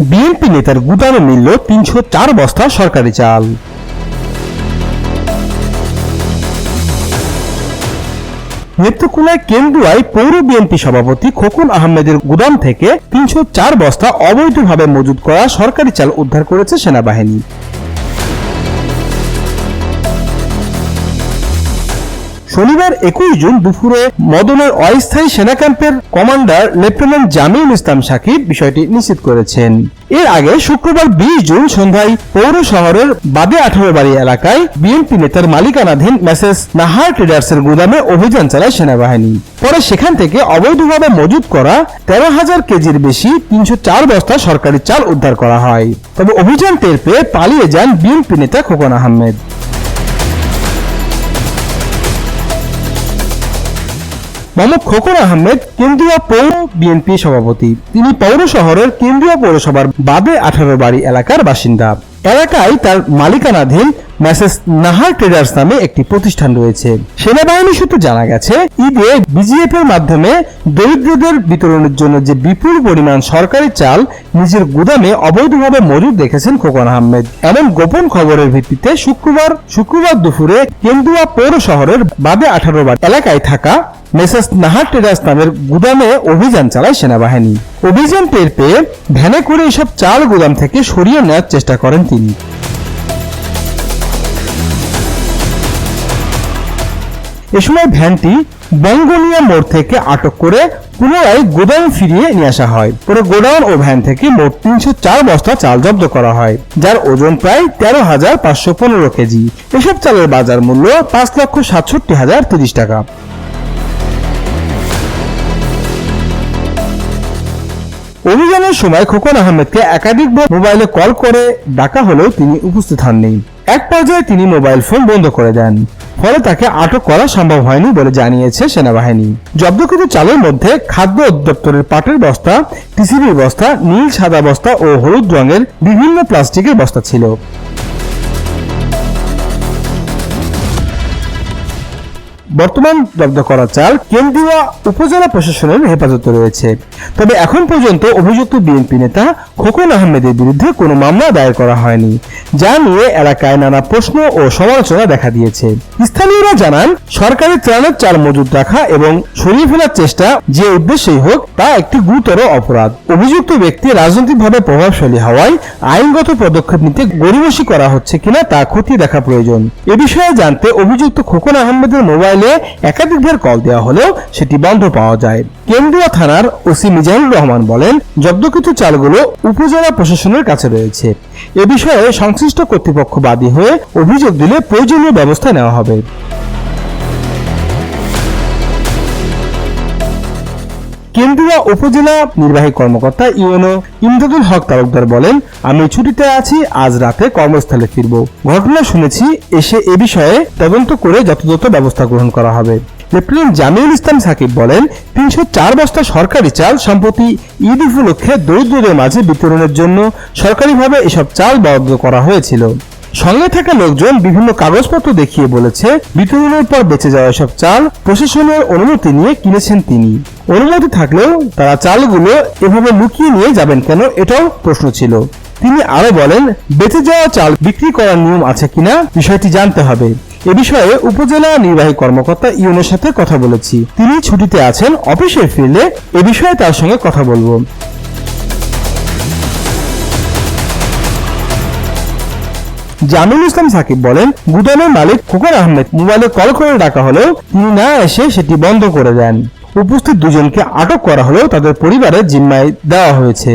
BNP নেতার গুদামে মিলল তিনশো চার বস্তা সরকারি চাল। নেত্রকোনায় কেন্দুয়ায় পৌর বিএনপি সভাপতি খোকন আহমেদের গুদাম থেকে তিনশো চার বস্তা অবৈধভাবে মজুত করা সরকারি চাল উদ্ধার করেছে সেনাবাহিনী। শনিবার একুশ জুন দুপুরে মদনের অস্থায়ী সেনা ক্যাম্পের কমান্ডার লেফটেন্যান্ট জামিউল ইসলাম সাকিব বিষয়টি নিশ্চিত করেছেন। এর আগে শুক্রবার বিশ জুন সন্ধ্যায় পৌর শহরের বাদে আঠারো বাড়ি এলাকায় বিএনপি নেতার মালিকানাধীন মেসেজ নাহার ট্রেডার্সের গুদামে অভিযান চালায় সেনাবাহিনী। পরে সেখান থেকে অবৈধভাবে মজুত করা তেরো হাজার কেজির বেশি তিনশো চার বস্তা সরকারি চাল উদ্ধার করা হয়। তবে অভিযান টের পেয়ে পালিয়ে যান বিএনপি নেতা খোকন আহমেদ। মোহাম্মদ খোকর আহমেদ, কেন্দ্রীয় পৌর বিএনপি সভাপতি। তিনি পৌর শহরের কেন্দ্রীয় পৌরসভার বাদে আঠারো বাড়ি এলাকার বাসিন্দা। এলাকায় তার মালিকানাধীন মেসেজ নাহার ট্রেডার্স নামে একটি প্রতিষ্ঠান রয়েছে। সেনাবাহিনী সূত্রে জানা গেছে, ঈদে বিজিএফ এর মাধ্যমে দরিদ্রদের বিতরণের জন্য যে বিপুল পরিমাণ সরকারি চাল নিজের গুদামে অবৈধভাবে মজুদ রেখেছেন খোকন আহমেদ। এমন গোপন খবরের ভিত্তিতে শুক্রবার শুক্রবার দুপুরে কেন্দুয়া পৌর শহরের বাদে আঠারো বার এলাকায় থাকা মেসাস নাহার ট্রেডার্স নামের গুদামে অভিযান চালায় সেনাবাহিনী। অভিযান টের পেয়ে ভ্যানে করে এসব চাল গুদাম থেকে সরিয়ে নেওয়ার চেষ্টা করেন তিনি। এ সময় ভ্যানটি বঙ্গনিয়া মোড় থেকে আটক করে পুনরায় গোডাউন ফিরিয়ে নিয়ে আসা হয়। পরে গোডাউন ও ভ্যান থেকে মোট তিনশো চার বস্তা চাল জব্দ করা হয়, যার ওজন প্রায় তেরো হাজার পাঁচশো পনেরো কেজি। এসব চালের বাজার মূল্য পাঁচ লক্ষ সাতষট্টি হাজার তিরিশ টাকা। অভিযানের সময় খোকন আহমেদকে একাধিকবার মোবাইলে কল করে ডাকা হলেও তিনি উপস্থিত হননি। এক পর্যায়ে তিনি মোবাইল ফোন বন্ধ করে দেন। ফলে তাকে আটক করা সম্ভব হয়নি বলে জানিয়েছে সেনাবাহিনী। জব্দকৃত চালের মধ্যে খাদ্য অধিদপ্তরের পাটের বস্তা, টিসিবির বস্তা, নীল সাদা বস্তা ও হলুদ রঙের বিভিন্ন প্লাস্টিকের বস্তা ছিল। বর্তমান জব্দ করা চাল কেন্দ্রীয় উপজেলা প্রশাসনের হেফাজতে রয়েছে। তবে এখন পর্যন্ত অভিযুক্ত বিএনপি নেতা খোকন আহমেদের বিরুদ্ধে কোনো মামলা দায়ের করা হয়নি, যা নিয়ে এলাকায় নানা প্রশ্ন ও সমালোচনা দেখা দিয়েছে। স্থানীয়রা জানান, সরকারি ত্রাণের চাল মজুদ রাখা এবং সরিয়ে ফেলার চেষ্টা যে উদ্দেশ্যেই হোক, তা একটি গুরুতর অপরাধ। অভিযুক্ত ব্যক্তি রাজনৈতিকভাবে প্রভাবশালী হওয়ায় আইনগত পদক্ষেপ নিতে গরিবসী করা হচ্ছে কিনা তা খতিয়ে দেখা প্রয়োজন। এ বিষয়ে জানতে অভিযুক্ত খোকন আহমেদের মোবাইলে একাধিকবার কল দেওয়া হলেও সেটি বন্ধ পাওয়া যায়। কেন্দ্রীয় থানার ওসি মিজানুর রহমান বলেন জব্দকৃত চালগুলো উপজেলা প্রশাসনের কাছে রয়েছে। এ বিষয়ে সংশ্লিষ্ট কর্তৃপক্ষ বাদী হয়ে অভিযোগ দিলে প্রয়োজনীয় ব্যবস্থা নেওয়া হবে। কেন্দ্রীয় উপজেলা নির্বাহী কর্মকর্তা ইউএনও ইমদাদুল হক তালুকদার বলেন, আমি ছুটিতে আছি, আজ রাতে কর্মস্থলে ফিরব। ঘটনা শুনেছি, এসে এ বিষয়ে তদন্ত করে যথাযথ ব্যবস্থা গ্রহণ করা হবে। লেফটেন্যান্ট জামিউল ইসলাম সাকিব বলেন, তিনশো চার বস্তা সরকারি চাল সম্প্রতি ঈদ উপলক্ষে দরিদ্রদের মাঝে বিতরণের জন্য সরকারিভাবে এসব চাল বরাদ্দ করা হয়েছিল। সঙ্গে থাকা লোকজন বিভিন্ন কাগজপত্র দেখিয়ে বলেছে, বিতরণের পর বেঁচে যাওয়া সব চাল প্রশাসনের অনুমতি নিয়ে কিনেছেন তিনি। অনুমতি থাকলেও তারা চালগুলো এভাবে লুকিয়ে নিয়ে যাবেন কেন এটাও প্রশ্ন ছিল। তিনি আরও বলেন, বেঁচে যাওয়া চাল বিক্রি করার নিয়ম আছে কিনা বিষয়টি জানতে হবে। এ বিষয়ে উপজেলা নির্বাহী কর্মকর্তা ইউনের সাথে কথা বলেছি। তিনি ছুটিতে আছেন, অফিসে ফিরলে এ বিষয়ে তার সঙ্গে কথা বলব। জামিল ইসলাম সাকিব বলেন, গুদামের মালিক খোকন আহমেদ মোবাইলে কল করে ডাকা হলেও তিনি না এসে সেটি বন্ধ করে দেন। উপস্থিত দুজনকে আটক করা হলেও তাদের পরিবারের জিম্মায় দেওয়া হয়েছে।